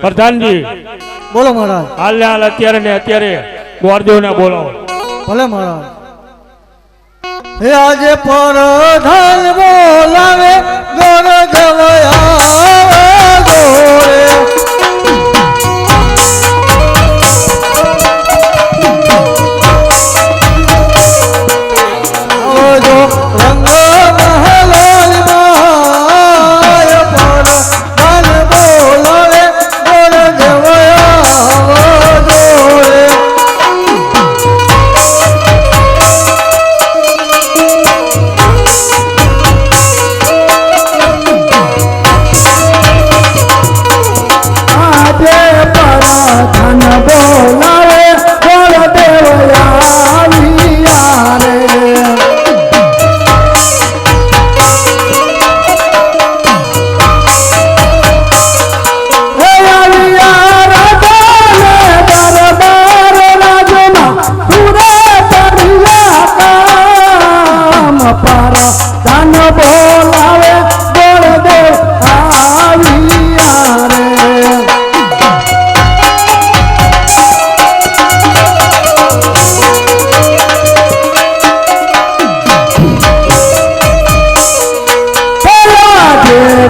પ્રધાનજી. બોલો મહારાજ. હાલ હાલ અત્યારે ને અત્યારે ગોરદેવને બોલાવો. ભલે મહારાજ. હે આજે પરધાન બોલાવે ગોર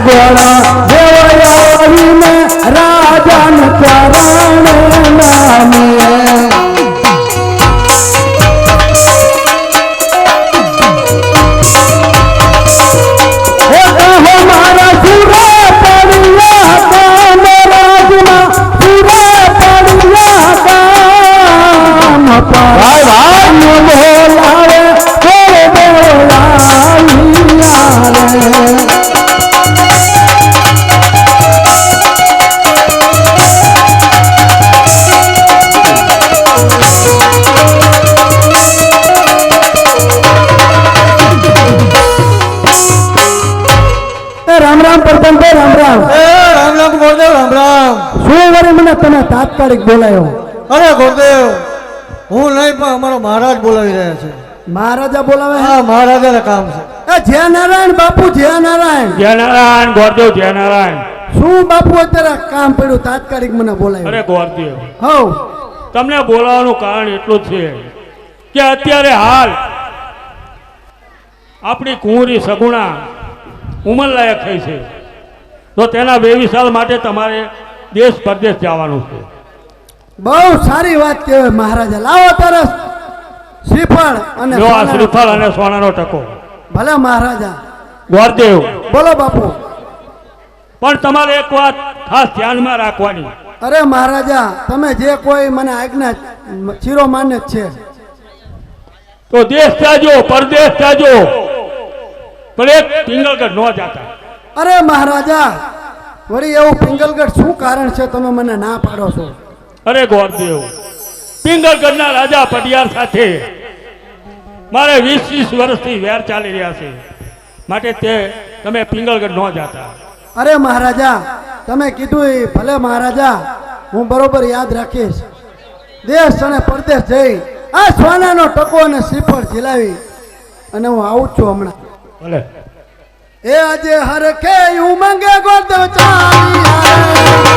રાજે શું મને તમે તાત્કાલિક બોલાયો. અરે ગુરુદેવ હું નહીં પણ અમારો મહારાજ બોલાવી રહ્યા છે. મહારાજા બોલાવે? હા મહારાજાને કામ છે. એ જય નારાયણ બાપુ જય નારાયણ જય નારાયણ ગોરદેવ જય નારાયણ શું બાપુ અત્યારે કામ પડ્યું? તાત્કાલિક મને અરે બોલાયો ગોરદેવ હવ. તમને બોલાવવાનું કારણ એટલું જ છે કે અત્યારે હાલ આપણી કુંવરી સગુણા ઉંમરલાયક થઈ છે. તો તેના બેવી સાલ માટે તમારે દેશ પરદેશ જવાનું છે. બહુ સારી વાત કહેવાય મહારાજા. લાવો તરસ. શ્રીફળ અને જો આ સોનાનો શ્રીફળ અને સોનાનો ટકો. ભલે મહારાજા. ગોરદેવ. બોલો બાપુ. પણ તમારે એક વાત ખાસ ધ્યાનમાં રાખવાની. અરે મહારાજા તમે જે કોઈ મને આજ્ઞા ચીરો માન્ય છે. તો દેશ જાજો પરદેશ જાજો પણ એક પિંગલગઢ ન જાતા. અરે મહારાજા વળી એવું પિંગલગઢ શું કારણ છે તમે મને ના પાડો છો? અરે ગોરદેવ પિંગલગઢના રાજા પડિયાર સાથે મારે વીસ વીસ વર્ષથી વેર ચાલી રહ્યા છે. માટે તે તમે પિંગલગઢ ન જાતા. અરે મહારાજા તમે કીધું એ ભલે મહારાજા હું બરોબર યાદ રાખીશ. દેશ અને પરદેશ જઈ આ સોનાનો ટકો અને શ્રીફળ ઝીલાવી અને હું આવું છું હમણાં. ભલે. એ આજે હરખે ઉમંગે ગોરદેવ ચાલી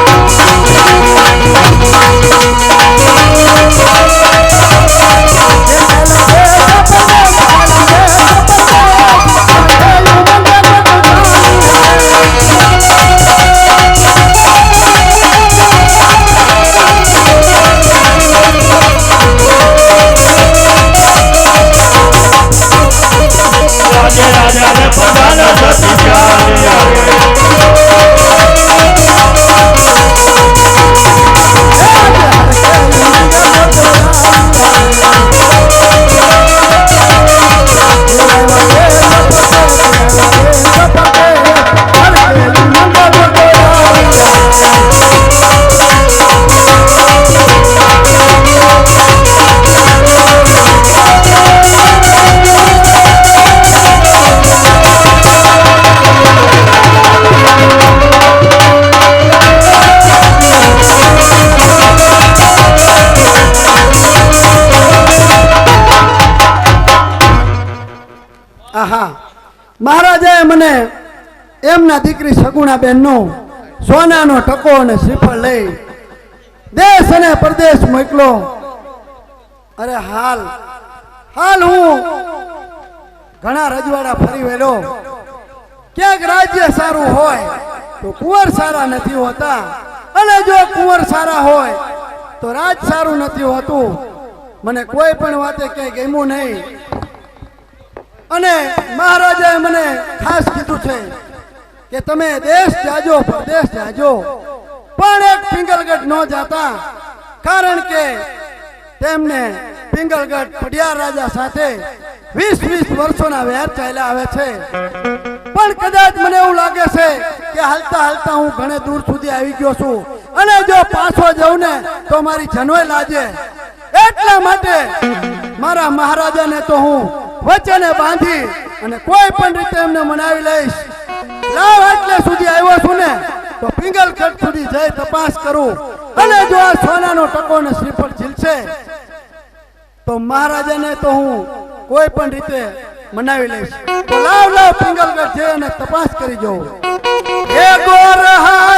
આહા. મહારાજાએ મને એમના દીકરી સગુણા બેનનો સોનાનો ટકો અને શ્રીફળ લઈ દેશ અને પરદેશ મોકલો. અરે હાલ હાલ હું ઘણા રજવાડા ફરી વેલો ક્યાંક રાજ્ય સારું હોય તો કુંવર સારા નથી હોતા. અને જો કુંવર સારા હોય તો રાજ સારું નથી હોતું. મને કોઈ પણ વાતે ક્યાંય ગમ્યું નહીં. અને મહારાજાએ મને ખાસ કીધું છે કે તમે દેશ જાજો, પરદેશ જાજો. પણ એક પિંગલગઢ ન જાતા. કારણ કે તેમને પિંગલગઢ પડિયાર રાજા સાથે વીસ વીસ વર્ષોના વેર ચાલ્યા આવે છે. પણ કદાચ મને એવું લાગે છે કે હાલતા હાલતા હું ઘણે દૂર સુધી આવી ગયો છું. અને જો પાછો જાઉં ને તો મારી જનોય લાજે. એટલા માટે મારા મહારાજાને તો હું વચને બાંધી અને કોઈ પણ રીતે એમને મનાવી લઈશ. લાવ એટલે સુધી આવ્યો છું ને, તો પિંગલગઢ સુધી જઈ તપાસ કરું. અને જો આ સોનાનો ટકો ને શ્રીફળ ઝીલશે, તો મહારાજાને તો હું કોઈ પણ રીતે મનાવી લઈશ. તો લાવ લાવ પિંગલગઢ જઈ અને તપાસ કરી જવું હે ગોરહા